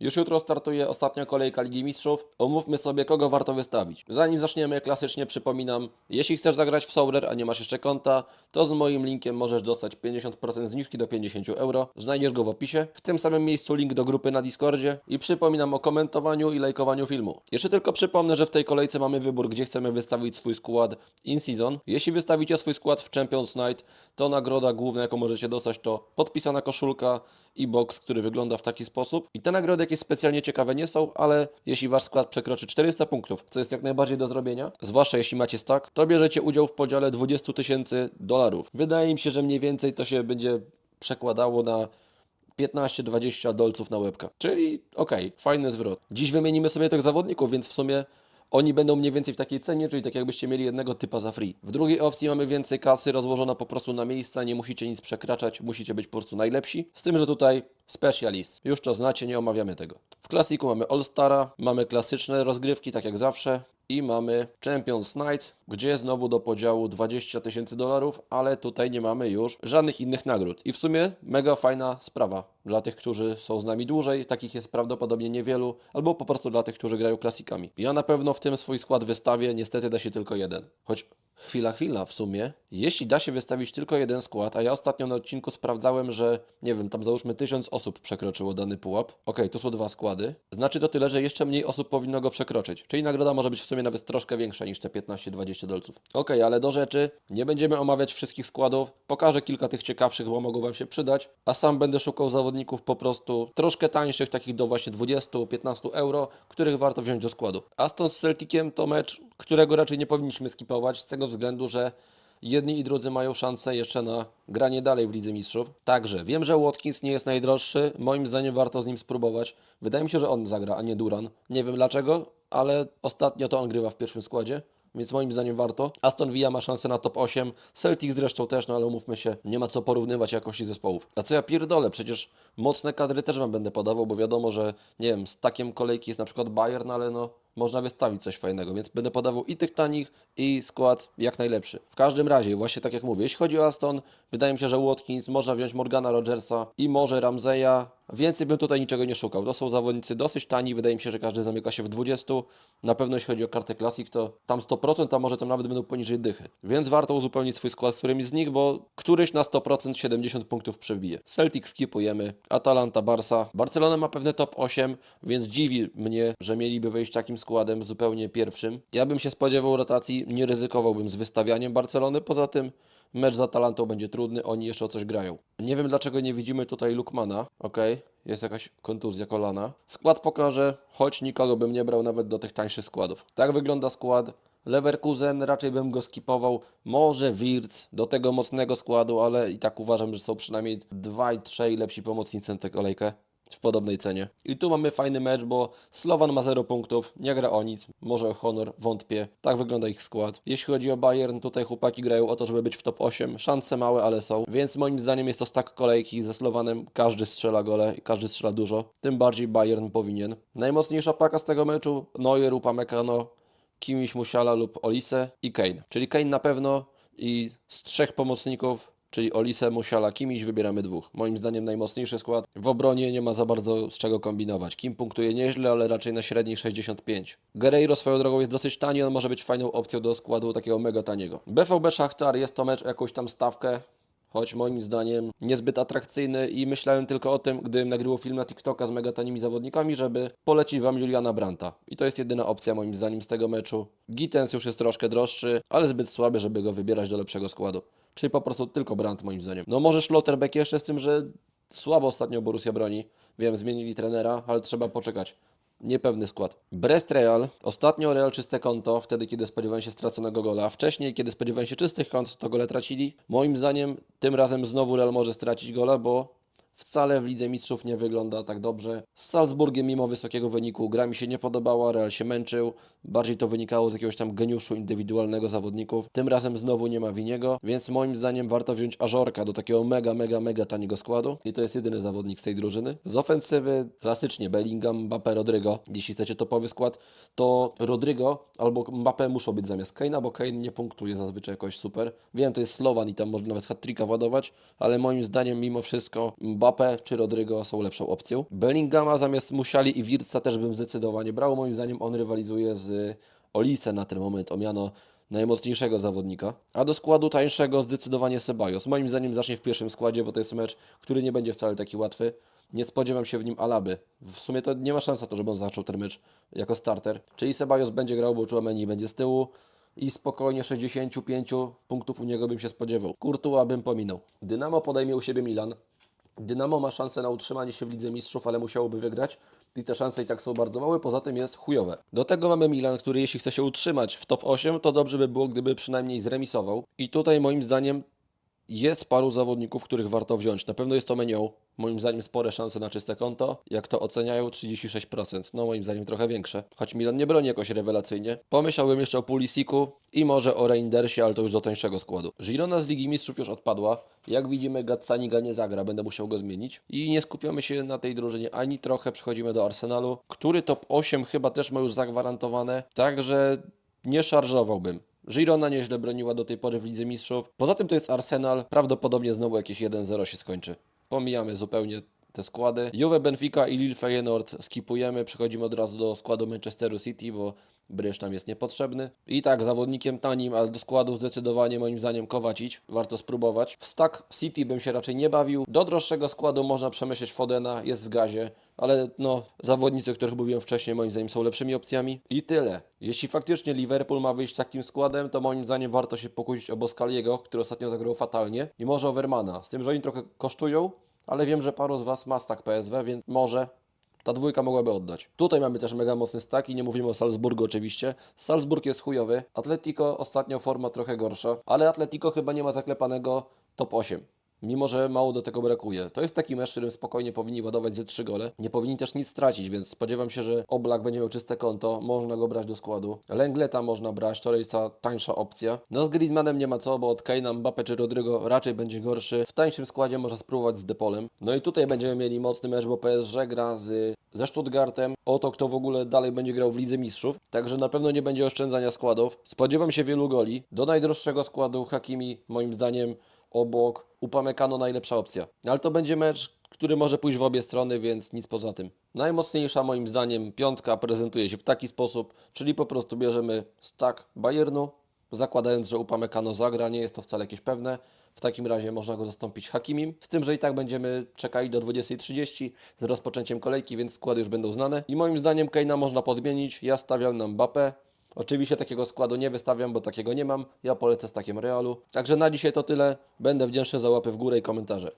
Już jutro startuje ostatnia kolejka Ligi Mistrzów. Omówmy sobie, kogo warto wystawić. Zanim zaczniemy, klasycznie przypominam, jeśli chcesz zagrać w Solar, a nie masz jeszcze konta, to z moim linkiem możesz dostać 50% zniżki do 50 euro. Znajdziesz go w opisie. W tym samym miejscu link do grupy na Discordzie. I przypominam o komentowaniu i lajkowaniu filmu. Jeszcze tylko przypomnę, że w tej kolejce mamy wybór, gdzie chcemy wystawić swój skład in season. Jeśli wystawicie swój skład w Champions Night, to nagroda główna, jaką możecie dostać, to podpisana koszulka i box, który wygląda w taki sposób. I te nagrody jakieś specjalnie ciekawe nie są, ale jeśli wasz skład przekroczy 400 punktów, co jest jak najbardziej do zrobienia, zwłaszcza jeśli macie stack, to bierzecie udział w podziale 20 tysięcy dolarów. Wydaje mi się, że mniej więcej to się będzie przekładało na 15-20 dolców na łebka. Czyli okej, fajny zwrot. Dziś wymienimy sobie tych zawodników, więc w sumie oni będą mniej więcej w takiej cenie, czyli tak jakbyście mieli jednego typa za free. W drugiej opcji mamy więcej kasy rozłożona po prostu na miejsca, nie musicie nic przekraczać, musicie być po prostu najlepsi. Z tym, że tutaj specialist. Już to znacie, nie omawiamy tego. W klasiku mamy All-Stara, mamy klasyczne rozgrywki, tak jak zawsze. I mamy Champions Night, gdzie znowu do podziału 20 tysięcy dolarów, ale tutaj nie mamy już żadnych innych nagród. I w sumie mega fajna sprawa dla tych, którzy są z nami dłużej. Takich jest prawdopodobnie niewielu, albo po prostu dla tych, którzy grają klasikami. Ja na pewno w tym swój skład wystawię, niestety da się tylko jeden. Choć chwila, chwila w sumie. Jeśli da się wystawić tylko jeden skład, a ja ostatnio na odcinku sprawdzałem, że nie wiem, tam załóżmy tysiąc osób przekroczyło dany pułap. Okej, tu są dwa składy. Znaczy to tyle, że jeszcze mniej osób powinno go przekroczyć. Czyli nagroda może być w sumie nawet troszkę większa niż te 15-20 dolców. Okej, ale do rzeczy. Nie będziemy omawiać wszystkich składów. Pokażę kilka tych ciekawszych, bo mogą Wam się przydać. A sam będę szukał zawodników po prostu troszkę tańszych, takich do właśnie 20-15 euro, których warto wziąć do składu. Aston z Celticiem to mecz, którego raczej nie powinniśmy skipować, z tego względu, że jedni i drudzy mają szansę jeszcze na granie dalej w Lidze Mistrzów. Także wiem, że Watkins nie jest najdroższy, moim zdaniem warto z nim spróbować. Wydaje mi się, że on zagra, a nie Duran. Nie wiem dlaczego, ale ostatnio to on grywa w pierwszym składzie. Więc moim zdaniem warto. Aston Villa ma szansę na top 8. Celtic zresztą też, no ale umówmy się, nie ma co porównywać jakości zespołów. A co ja pierdolę, przecież mocne kadry też Wam będę podawał, bo wiadomo, że nie wiem, z takiem kolejki jest na przykład Bayern, ale no można wystawić coś fajnego, więc będę podawał i tych tanich, i skład jak najlepszy. W każdym razie, właśnie tak jak mówię, jeśli chodzi o Aston, wydaje mi się, że Watkins, można wziąć Morgana Rogersa i może Ramseya. Więcej bym tutaj niczego nie szukał. To są zawodnicy dosyć tani, wydaje mi się, że każdy zamyka się w 20. Na pewno jeśli chodzi o kartę Classic, to tam 100%, a może tam nawet będą poniżej dychy. Więc warto uzupełnić swój skład którymś z nich, bo któryś na 100% 70 punktów przebije. Celtic skipujemy, Atalanta, Barca. Barcelona ma pewne top 8, więc dziwi mnie, że mieliby wejść takim składem zupełnie pierwszym. Ja bym się spodziewał rotacji, nie ryzykowałbym z wystawianiem Barcelony, poza tym mecz z Atalantą będzie trudny, oni jeszcze o coś grają. Nie wiem dlaczego nie widzimy tutaj Lukmana, ok, jest jakaś kontuzja kolana. Skład pokażę, choć nikogo bym nie brał nawet do tych tańszych składów. Tak wygląda skład. Leverkusen raczej bym go skipował, może Wirtz do tego mocnego składu, ale i tak uważam, że są przynajmniej dwaj, trzej lepsi pomocnicy na tę kolejkę w podobnej cenie. I tu mamy fajny mecz, bo Slovan ma 0 punktów, nie gra o nic, może o honor, wątpię. Tak wygląda ich skład. Jeśli chodzi o Bayern, tutaj chłopaki grają o to, żeby być w top 8. Szanse małe, ale są. Więc moim zdaniem jest to stak kolejki ze Slowanem. Każdy strzela gole i każdy strzela dużo. Tym bardziej Bayern powinien. Najmocniejsza paka z tego meczu Neuer, Upamecano, Kimiś Musiala lub Olise i Kane. Czyli Kane na pewno i z trzech pomocników czyli Olise, Musiala, Kimiś, wybieramy dwóch. Moim zdaniem najmocniejszy skład. W obronie nie ma za bardzo z czego kombinować. Kim punktuje nieźle, ale raczej na średniej 65. Guerreiro swoją drogą jest dosyć tani, on może być fajną opcją do składu takiego mega taniego. BVB Szachtar jest to mecz jakąś tam stawkę, choć moim zdaniem niezbyt atrakcyjny i myślałem tylko o tym, gdybym nagrywał film na TikToka z mega tanimi zawodnikami, żeby polecić Wam Juliana Branta. I to jest jedyna opcja moim zdaniem z tego meczu. Gittens już jest troszkę droższy, ale zbyt słaby, żeby go wybierać do lepszego składu. Czyli po prostu tylko Brandt moim zdaniem. No może Schlotterbeck jeszcze z tym, że słabo ostatnio Borussia broni. Wiem, zmienili trenera, ale trzeba poczekać. Niepewny skład. Brest Real. Ostatnio Real czyste konto, wtedy kiedy spodziewałem się straconego gola. Wcześniej, kiedy spodziewałem się czystych kont, to gole tracili. Moim zdaniem tym razem znowu Real może stracić gola, bo wcale w Lidze Mistrzów nie wygląda tak dobrze. Z Salzburgiem mimo wysokiego wyniku gra mi się nie podobała, Real się męczył. Bardziej to wynikało z jakiegoś tam geniuszu indywidualnego zawodników. Tym razem znowu nie ma Winiego, więc moim zdaniem warto wziąć Ażorka do takiego mega, mega, mega taniego składu. I to jest jedyny zawodnik z tej drużyny. Z ofensywy klasycznie Bellingham, Mbappé, Rodrygo. Jeśli chcecie topowy skład, to Rodrygo albo Mbappé muszą być zamiast Kane'a, bo Kane nie punktuje zazwyczaj jakoś super. Wiem, to jest Slowan i tam można nawet hat-tricka władować, ale moim zdaniem mimo wszystko Mbappé Mbappe czy Rodrygo są lepszą opcją. Bellingama zamiast Musiali i Wirtza też bym zdecydowanie brał. Moim zdaniem on rywalizuje z Olise na ten moment o miano najmocniejszego zawodnika. A do składu tańszego zdecydowanie Sebajos. Moim zdaniem zacznie w pierwszym składzie, bo to jest mecz, który nie będzie wcale taki łatwy. Nie spodziewam się w nim Alaby. W sumie to nie ma szans na to, żeby on zaczął ten mecz jako starter. Czyli Sebajos będzie grał, bo Chouameni będzie z tyłu i spokojnie 65 punktów u niego bym się spodziewał. Kurtuła bym pominął. Dynamo podejmie u siebie Milan. Dynamo ma szansę na utrzymanie się w Lidze Mistrzów, ale musiałoby wygrać i te szanse i tak są bardzo małe, poza tym jest chujowe. Do tego mamy Milan, który jeśli chce się utrzymać w top 8, to dobrze by było, gdyby przynajmniej zremisował. I tutaj moim zdaniem jest paru zawodników, których warto wziąć. Na pewno jest to Menią. Moim zdaniem spore szanse na czyste konto. Jak to oceniają? 36%. No moim zdaniem trochę większe. Choć Milan nie broni jakoś rewelacyjnie. Pomyślałbym jeszcze o Pulisiku i może o Reindersie, ale to już do tańszego składu. Girona z Ligi Mistrzów już odpadła. Jak widzimy Gazzaniga nie zagra, będę musiał go zmienić. I nie skupiamy się na tej drużynie ani trochę. Przechodzimy do Arsenalu, który top 8 chyba też ma już zagwarantowane. Także nie szarżowałbym. Girona nieźle broniła do tej pory w Lidze Mistrzów. Poza tym to jest Arsenal. Prawdopodobnie znowu jakieś 1-0 się skończy. Pomijamy zupełnie te składy. Juve, Benfica i Lille Feyenoord skipujemy. Przechodzimy od razu do składu Manchesteru City, bo Bryż nam jest niepotrzebny. I tak, zawodnikiem tanim, ale do składu zdecydowanie moim zdaniem Kowacić. Warto spróbować. W stack City bym się raczej nie bawił. Do droższego składu można przemyśleć Fodena, jest w gazie. Ale no, zawodnicy, o których mówiłem wcześniej, moim zdaniem są lepszymi opcjami. I tyle. Jeśli faktycznie Liverpool ma wyjść takim składem, to moim zdaniem warto się pokusić o Boskaliego, który ostatnio zagrał fatalnie. I może Overmana. Z tym, że oni trochę kosztują, ale wiem, że paru z Was ma stack PSW, więc może ta dwójka mogłaby oddać. Tutaj mamy też mega mocny stack i nie mówimy o Salzburgu oczywiście. Salzburg jest chujowy. Atletico ostatnio forma trochę gorsza, ale Atletico chyba nie ma zaklepanego top 8. Mimo, że mało do tego brakuje. To jest taki mecz, w którym spokojnie powinni ładować ze 3 gole. Nie powinni też nic stracić, więc spodziewam się, że Oblak będzie miał czyste konto. Można go brać do składu. Lengleta można brać, to jest ta tańsza opcja. No z Griezmannem nie ma co, bo od Kane'a, Mbappe czy Rodrygo raczej będzie gorszy. W tańszym składzie może spróbować z Depolem. No i tutaj będziemy mieli mocny mecz, bo PSG gra z ze Stuttgartem o to, kto w ogóle dalej będzie grał w Lidze Mistrzów. Także na pewno nie będzie oszczędzania składów. Spodziewam się wielu goli. Do najdroższego składu Hakimi, moim zdaniem, obok Upamecano najlepsza opcja. Ale to będzie mecz, który może pójść w obie strony, więc nic poza tym. Najmocniejsza moim zdaniem piątka prezentuje się w taki sposób, czyli po prostu bierzemy stack Bayernu, zakładając, że Upamecano zagra, nie jest to wcale jakieś pewne. W takim razie można go zastąpić Hakimim, z tym, że i tak będziemy czekali do 20.30 z rozpoczęciem kolejki, więc składy już będą znane. I moim zdaniem Keina można podmienić, ja stawiam na Mbappé, Oczywiście takiego składu nie wystawiam, bo takiego nie mam. Ja polecę z takim Realu. Także na dzisiaj to tyle. Będę wdzięczny za łapy w górę i komentarze.